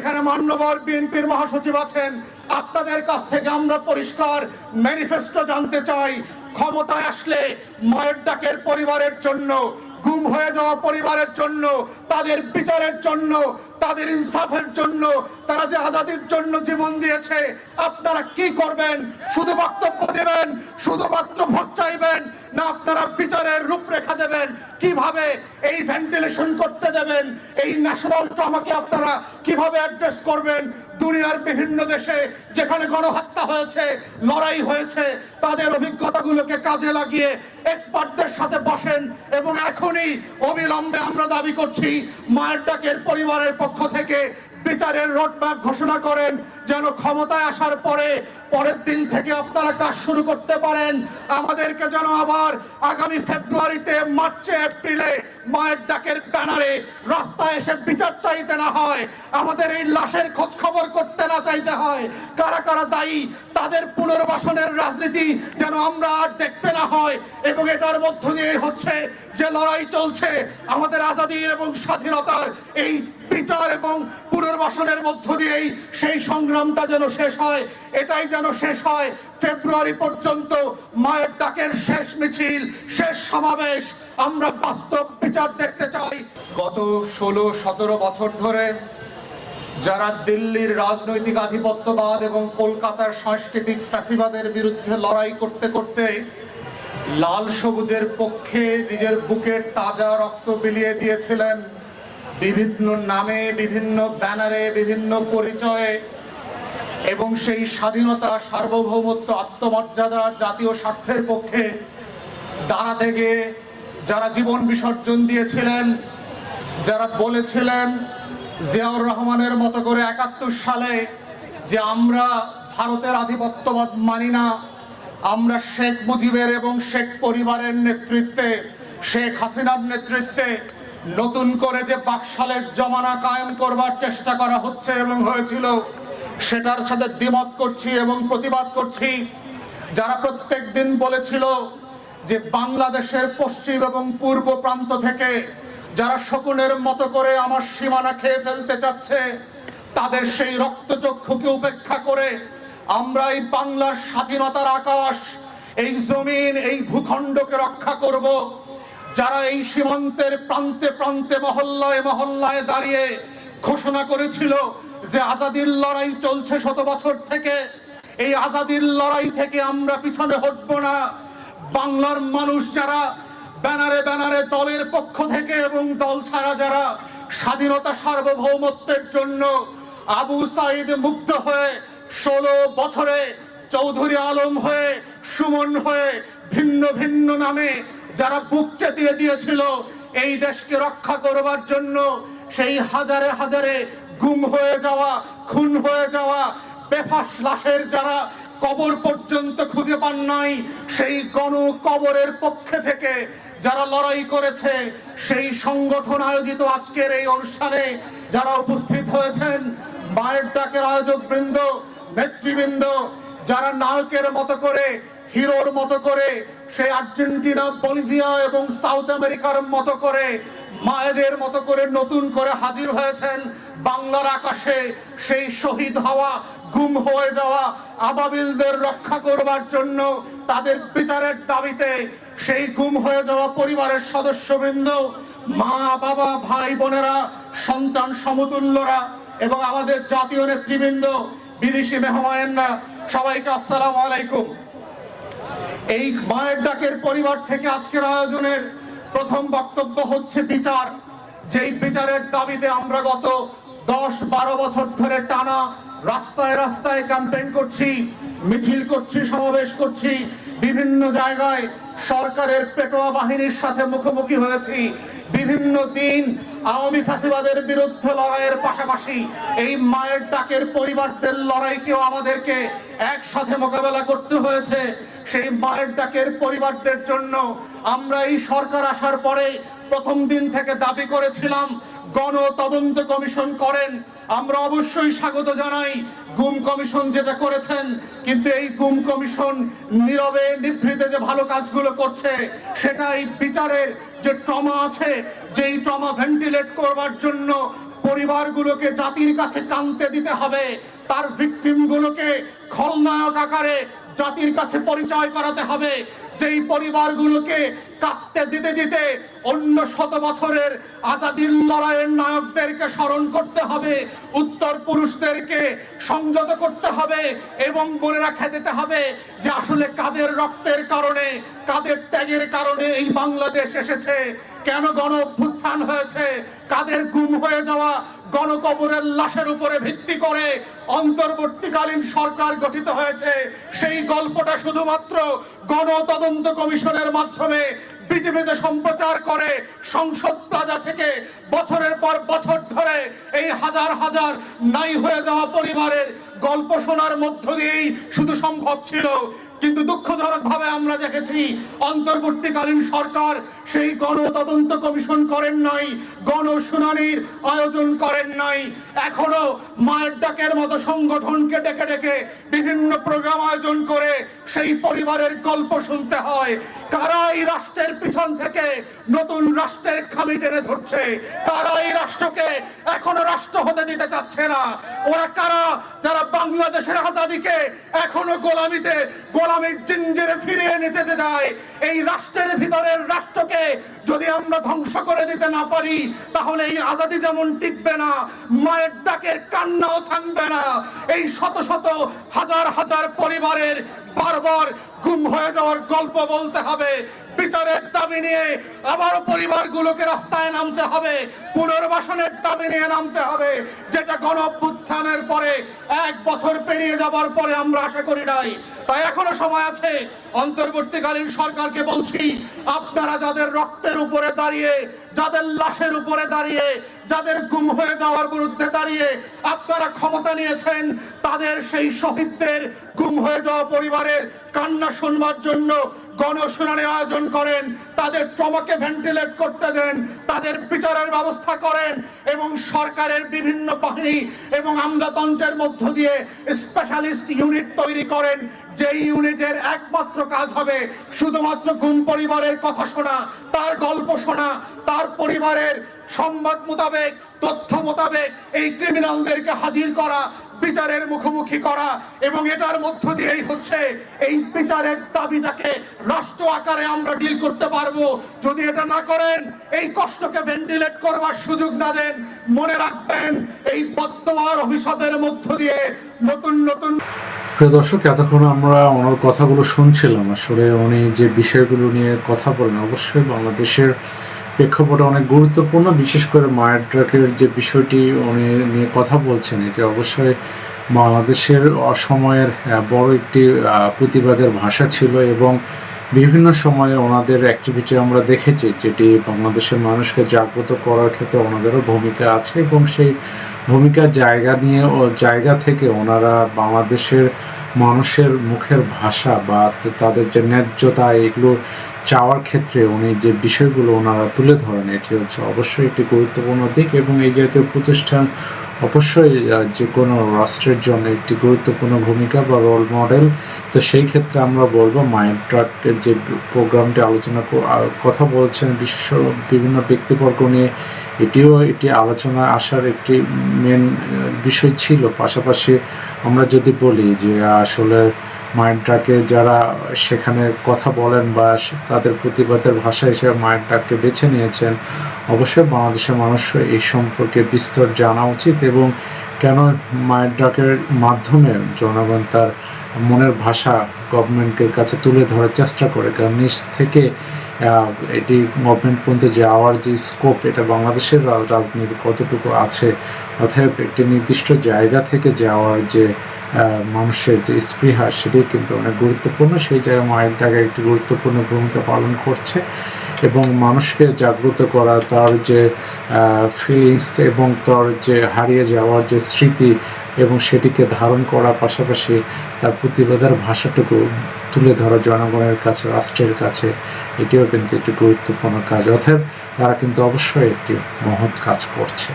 এখানে মান্যবর বিএনপির মহাসচিব আছেন। আপনাদের কাছ থেকে আমরা পরিষ্কার ম্যানিফেস্টো জানতে চাই, ক্ষমতায় আসলে মায়ের ডাকের পরিবারের জন্য, গুম হয়ে যাওয়া পরিবারের জন্য, তাদের বিচারের জন্য তাদের ইনসাফের জন্য, তারা যে আজাদির জন্য জীবন দিয়েছে, আপনারা কি করবেন? শুধু বক্তব্য দেবেন, শুধুমাত্র ভোট চাইবেন, না আপনারা বিচারের রূপরেখা দেবেন? কীভাবে এই ভেন্টিলেশন করতে দেবেন এই ন্যাশনাল ট্রমাকে আপনারা কীভাবে অ্যাড্রেস করবেন? দুনিয়ার বিভিন্ন দেশে যেখানে গণহত্যা হয়েছে, লড়াই হয়েছে, তাদের অভিজ্ঞতাগুলোকে কাজে লাগিয়ে এক্সপার্টদের সাথে বসেন এবং এখনই অবিলম্বে আমরা দাবি করছি, মায়ের ডাকের পরিবারের পক্ষ থেকে বিচারের রোডম্যাপ ঘোষণা করেন, যেন ক্ষমতায় আসার পরে পরের দিন থেকে আপনারা কাজ শুরু করতে পারেন। আমাদেরকে যেন আবার আগামী ফেব্রুয়ারিতে, মার্চে, এপ্রিলে মায়ের ডাকের ব্যানারে রাস্তায় এসে বিচার চাইতে না হয়, আমাদের এই লাশের খোঁজ খবর করতে না চাইতে হয়। কারা কারা দায়ী, তাদের পুনর্বাসনের রাজনীতি যেন আমরা আর দেখতে না হয়, এবং এটার মধ্য দিয়ে হচ্ছে যে লড়াই চলছে, আমাদের আজাদির এবং স্বাধীনতার এই বিচার এবং পুনর্বাসনের মধ্য দিয়েই সেই সংগ্রামটা যেন শেষ হয়, এটাই যেন শেষ হয়। ফেব্রুয়ারি পর্যন্ত মায়ের ডাকের শেষ মিছিল, শেষ সমাবেশ আমরা বাস্তব বিচার দেখতে চাই। গত ষোলো, সতেরো বছর ধরে যারা দিল্লির রাজনৈতিক আধিপত্যবাদ এবং কলকাতার সাংস্কৃতিক ফ্যাসিবাদের বিরুদ্ধে লড়াই করতে করতে লাল সবুজের পক্ষে নিজের বুকের তাজা রক্ত বিলিয়ে দিয়েছিলেন বিভিন্ন নামে, বিভিন্ন ব্যানারে, বিভিন্ন পরিচয়ে এবং সেই স্বাধীনতা, সার্বভৌমত্ব, আত্মমর্যাদা, জাতীয় স্বার্থের পক্ষে দাঁড়াতে গিয়ে যারা জীবন বিসর্জন দিয়েছিলেন, যারা বলেছিলেন জিয়াউর রহমানের মতো করে একাত্তর সালে যে আমরা ভারতের আধিপত্যবাদ মানি না, আমরা শেখ মুজিবের এবং শেখ পরিবারের নেতৃত্বে, শেখ হাসিনার নেতৃত্বে নতুন করে যে বাকশালের জমানা কায়েম করবার চেষ্টা করা হচ্ছে এবং হয়েছিল, সেটার সাথে দ্বিমত করছি এবং প্রতিবাদ করছি। যারা প্রত্যেক দিন বলেছিল যে বাংলাদেশের পশ্চিম এবং পূর্ব প্রান্ত থেকে যারা শকুনের মতো করে আমার সীমানা খেয়ে ফেলতে চাচ্ছে, তাদের সেই রক্তচক্ষুকে উপেক্ষা করে আমরা এই বাংলার স্বাধীনতার আকাশ, এই জমিন, এই ভূখণ্ডকে রক্ষা করব। যারা এই সীমান্তের প্রান্তে প্রান্তে মহল্লায় মহল্লায় দাঁড়িয়ে ঘোষণা করেছিল যে আজাদির লড়াই চলছে শত বছর থেকে, এই আজাদির লড়াই থেকে আমরা পিছনে হটবো না। বাংলার মানুষ যারা ব্যানারে ব্যানারে দলের পক্ষ থেকে এবং দল ছাড়া যারা স্বাধীনতা সার্বভৌমত্বের জন্য আবু সাইদ মুক্ত হয়ে ষোলো বছরে চৌধুরী আলম হয়ে, সুমন হয়ে ভিন্ন ভিন্ন নামে যারা বুক চেতিয়ে দিয়েছিল এই দেশকে রক্ষা করবার জন্য, সেই হাজারে হাজারে গুম হয়ে যাওয়া, খুন হয়ে যাওয়া, বেফাস লাশের যারা কবর পর্যন্ত খুঁজে পান নাই, সেই গণ কবরের পক্ষে থেকে যারা লড়াই করেছে, সেই সংগঠন আয়োজিত আজকের এই অনুষ্ঠানে যারা উপস্থিত হয়েছেন মায়ের ডাকের আয়োজক বৃন্দ, নেতৃবৃন্দ, যারা নায়কের মতো করে, হিরোর মতো করে সেই আর্জেন্টিনা, বলিভিয়া এবং সাউথ আমেরিকার মতো করে, মায়েদের মতো করে নতুন করে হাজির হয়েছেন বাংলার আকাশে। সেই শহীদ হওয়া, গুম হয়ে যাওয়া আবাবিলদের রক্ষা করবার জন্য তাদের বিচারের দাবিতে সেই গুম হয়ে যাওয়া পরিবারের সদস্যবৃন্দ, মা, বাবা, ভাই, বোনেরা, সন্তান সমতুল্যরা এবং আমাদের জাতীয় নেতৃবৃন্দ, বিদেশি মেহমানেরা, সবাইকে আসসালামু আলাইকুম। এই মায়ের ডাকের পরিবার থেকে আজকের আয়োজনের প্রথম বক্তব্য হচ্ছে বিচার। যেই বিচারের দাবিতে আমরা গত দশ বারো বছর ধরে টানা রাস্তায় রাস্তায় ক্যাম্পেইন করছি, মিছিল করছি, সমাবেশ করছি, বিভিন্ন জায়গায় সরকারের পেটোয়া বাহিনীর সাথে মুখোমুখি হয়েছি। বিভিন্ন দিন আওয়ামী ফ্যাসিবাদের বিরুদ্ধে লড়াইয়ের পাশাপাশি এই মায়ের ডাকের পরিবারদের লড়াইকেও আমাদেরকে একসাথে মোকাবেলা করতে হয়েছে। সেই মায়ের ডাকের পরিবারদের জন্য আমরা এই সরকার আসার পরে প্রথম দিন থেকে দাবি করেছিলাম গণ তদন্ত কমিশন করেন। আমরা অবশ্যই স্বাগত জানাই গুম কমিশন যেটা করেছেন, কিন্তু এই গুম কমিশন নীরবে নিভৃতে যে ভালো কাজগুলো করছে, সেটাই বিচারের যে ট্রমা আছে, যেই ট্রমা ভেন্টিলেট করবার জন্য পরিবারগুলোকে জাতির কাছে কানতে দিতে হবে, তার ভিকটিমগুলোকে খলনায়ক আকারে জাতির কাছে পরিচয় করাতে হবে, যেই পরিবারগুলোকে কাঁদতে দিতে দিতে অন্য শত বছরের আজাদির লড়াইয়ের নায়কদেরকে স্মরণ করতে হবে, উত্তর পুরুষদেরকে সংযত করতে হবে এবং বলে রাখা দিতে হবে যে আসলে কাদের রক্তের কারণে, কাদের ত্যাগের কারণে এই বাংলাদেশ এসেছে, কেন গণ অভ্যুত্থান হয়েছে কাদের গুম হয়ে যাওয়া গণকবরের লাশের উপরে ভিত্তি করে অন্তর্বর্তীকালীন সরকার গঠিত হয়েছে, সেই গল্পটা শুধুমাত্র গণতদন্ত কমিশনের মাধ্যমে পৃথিবীতে সম্প্রচার করে সংসদ প্লাজা থেকে বছরের পর বছর ধরে এই হাজার হাজার নাই হয়ে যাওয়া পরিবারের গল্প শোনার মধ্য দিয়েই শুধু সম্ভব ছিল কিন্তু দুঃখজনক ভাবে আমরা দেখেছি, অন্তর্বর্তীকালীন সরকার সেই গণ তদন্ত কমিশন করেন নাই গণ শুনানির আয়োজন করেন নাই। এখনও মায়ের ডাকের মতো সংগঠনকে ডেকে ডেকে বিভিন্ন প্রোগ্রাম আয়োজন করে সেই পরিবারের গল্প শুনতে হয়। কারা এই রাষ্ট্রের পিছন থেকে নতুন রাষ্ট্রের খামি টেনে ধরছে? কারা এই রাষ্ট্রকে এখনও রাষ্ট্র হতে দিতে চাচ্ছে না? ওরা কারা যারা বাংলাদেশের আজাদিকে এখনও গোলামিতে গোলামির জিঞ্জিরে ফিরিয়ে নিতে যায়, এই রাষ্ট্রের ভিতরের রাষ্ট্রকে যদি আমরা ধ্বংস করে দিতে না পারি, তাহলে এই আজাদি যেমন টিকবে না, মায়ের ডাকের কান্নাও থাকবে না। এই শত শত হাজার হাজার পরিবারের বারবার গুম হয়ে যাওয়ার গল্প বলতে হবে। বিচারের দাবি নিয়ে আবার পরিবারগুলোকে রাস্তায় নামতে হবে, পুনর্বাসনের দাবি নিয়ে নামতে হবে, যেটা গণ অভ্যুত্থানের পরে এক বছর পেরিয়ে যাবার পরে আমরা আশা করি নাই। তাই এখনও সময় আছে। অন্তর্বর্তীকালীন সরকারকে বলছি, আপনারা যাদের রক্তের উপরে দাঁড়িয়ে, যাদের লাশের উপরে দাঁড়িয়ে, যাদের গুম হয়ে যাওয়ার বিরুদ্ধে দাঁড়িয়ে আপনারা ক্ষমতা নিয়েছেন, তাদের সেই শহীদদের গুম হয়ে যাওয়া পরিবারের কান্না শুনবার জন্য গণশুনানি আয়োজন করেন, তাদের ট্রমাকে ভেন্টিলেট করতে দেন, তাদের বিচারের ব্যবস্থা করেন এবং সরকারের বিভিন্ন বাহিনী এবং আমলাতন্ত্রের মধ্য দিয়ে স্পেশালিস্ট ইউনিট তৈরি করেন। যেই ইউনিটের একমাত্র কাজ হবে শুধুমাত্র গুম পরিবারের কথা শোনা, তার গল্প শোনা, তার পরিবারের সংবাদ মোতাবেক, তথ্য মোতাবেক এই ক্রিমিনালদেরকে হাজির করা বিচারের মুখোমুখি করা এবং এটার মধ্য দিয়েই হচ্ছে এই বিচারের দাবিটাকে রাষ্ট্র আকারে আমরা ডিল করতে পারব। যদি এটা না করেন, এই কষ্টকে ভেন্টিলেট করবার সুযোগ না দেন, মনে রাখবেন এই বর্তমান অভিশাপের মধ্য দিয়ে নতুন নতুন প্রিয় দর্শক, এতক্ষণ আমরা ওনার কথাগুলো শুনছিলাম। আসলে উনি যে বিষয়গুলো নিয়ে কথা বলেন, অবশ্যই বাংলাদেশের প্রেক্ষাপটে অনেক গুরুত্বপূর্ণ, বিশেষ করে মায়ের ট্রাকের যে বিষয়টি উনি নিয়ে কথা বলছেন, এটি অবশ্যই বাংলাদেশের অসময়ের বড় একটি প্রতিবাদের ভাষা ছিল এবং বিভিন্ন সময়ে ওনাদের অ্যাক্টিভিটি আমরা দেখেছি, যেটি বাংলাদেশের মানুষকে জাগ্রত করার ক্ষেত্রে ওনাদেরও ভূমিকা আছে এবং সেই ভূমিকার জায়গা নিয়ে ও জায়গা থেকে ওনারা বাংলাদেশের মানুষের মুখের ভাষা বা তাদের যে ন্যায্যতা, এগুলো চাওয়ার ক্ষেত্রে উনি যে বিষয়গুলো ওনারা তুলে ধরেন, এটি হচ্ছে অবশ্যই একটি গুরুত্বপূর্ণ দিক এবং এই জাতীয় প্রতিষ্ঠান অবশ্যই যে কোনো রাষ্ট্রের জন্য একটি গুরুত্বপূর্ণ ভূমিকা বা রোল মডেল তো সেই ক্ষেত্রে আমরা বলব মাইন্ড ট্রাকের যে প্রোগ্রামটি আলোচনা কথা বলছেন বিশেষ বিভিন্ন ব্যক্তিবর্গ নিয়ে, এটিও এটি আলোচনায় আসার একটি মেন বিষয় ছিল। পাশাপাশি আমরা যদি বলি যে আসলে ট্রাকে যারা সেখানে কথা বলেন বা তাদের প্রতিবাদের ভাষা হিসেবে ট্রাককে বেছে নিয়েছেন, অবশ্যই বাংলাদেশের মানুষ এই সম্পর্কে বিস্তর জানা উচিত এবং কেন মাইন্ড ট্রাকের মাধ্যমে জনগণ তার মনের ভাষা গভর্নমেন্টের কাছে তুলে ধরার চেষ্টা করে। কারণ নিচ থেকে এটি গভর্নমেন্ট পর্যন্ত যাওয়ার যে স্কোপ এটা বাংলাদেশের রাজনীতি কতটুকু আছে, অতএব একটি নির্দিষ্ট জায়গা থেকে যাওয়ার যে মানুষের যে স্পৃহা সেটি কিন্তু অনেক গুরুত্বপূর্ণ। সেই জায়গায় মায়ের টাকা একটি গুরুত্বপূর্ণ ভূমিকা পালন করছে এবং মানুষকে জাগ্রত করা, তার যে ফিলিংস এবং তার যে, হারিয়ে যাওয়ার যে স্মৃতি এবং সেটিকে ধারণ করার পাশাপাশি তার প্রতিবাদের ভাষাটুকু তুলে ধরা জনগণের কাছে, রাষ্ট্রের কাছে, এটিও কিন্তু একটি গুরুত্বপূর্ণ কাজ। অতএব তারা কিন্তু অবশ্যই একটি মহৎ কাজ করছে।